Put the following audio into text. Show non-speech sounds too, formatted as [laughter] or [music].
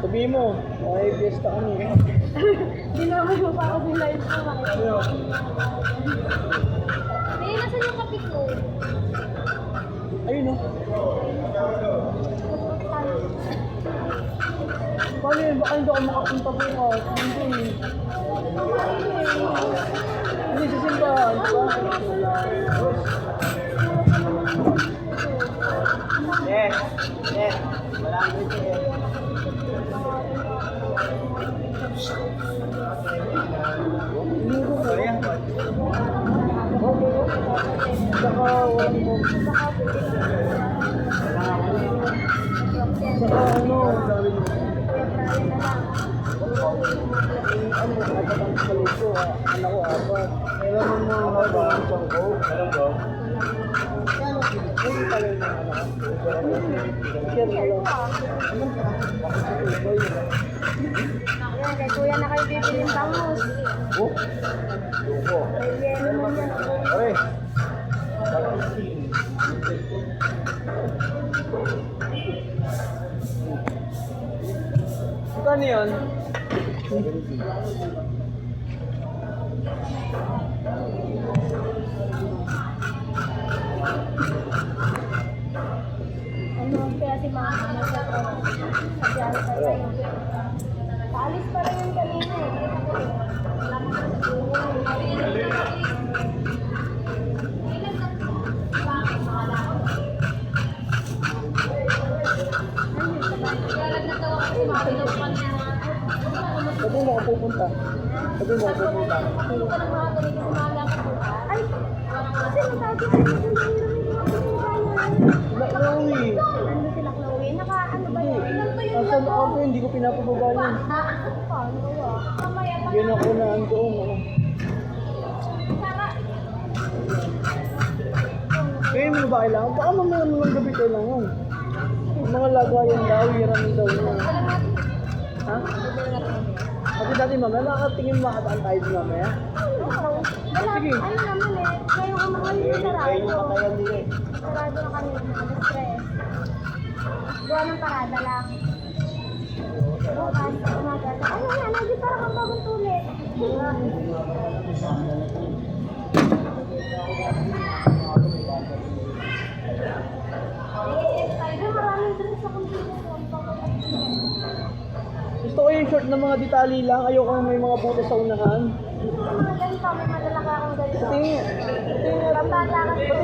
Sabihin mo, okay, fiesta kami. [laughs] Di naman mo pa ako din live ko. May nasan yung kapit ko? Ayun o. Paano yun? Baka hindi ako makapunta bukas. Hindi. Hindi sa simbahan, di ba? Yes. Ano, ko. Anak ko, apat. Kailan mo mo ang haba ang siyang ko? Meron ba? Ayan, kay na kayo bibili ng bangus. Oh? Luko. May yelo mo yan. Okay. Magkano yun? Ano, ano pa tayo. Rin yung kanina. Sabi mo ako pupunta. Sabi mo ako pupunta. Ay, kasi natagi sa mga Chloe. Ano sila, Chloe? Naka, ano ba yun? Loob ko, hindi ko pinapababa yun. Yan ako na andoon. Ano. Kaya mo ba kailangan? Baka mamaya mo ng gabi kailangan. Yung mga lagayan daw, hiram daw na. Ha? Kasi dati mamaya, nakakatingin makataan tayo din mamaya. Wala, Sige. ano naman eh. Ngayon ang yun Kaya sarado. yung katayan nila eh. Sarado na kanina. Stress. Gawa ng parada lang. Bukas, umaga. Ano yan? Nagdi parang ang bagong tulit. Ay, maraming drinks sa computer. Gusto ko yung short na mga detali lang. Ayoko may mga butas sa unahan. Mga ganito, may malalaki akong ganito. Tingin. Tingin. Pambata kasi.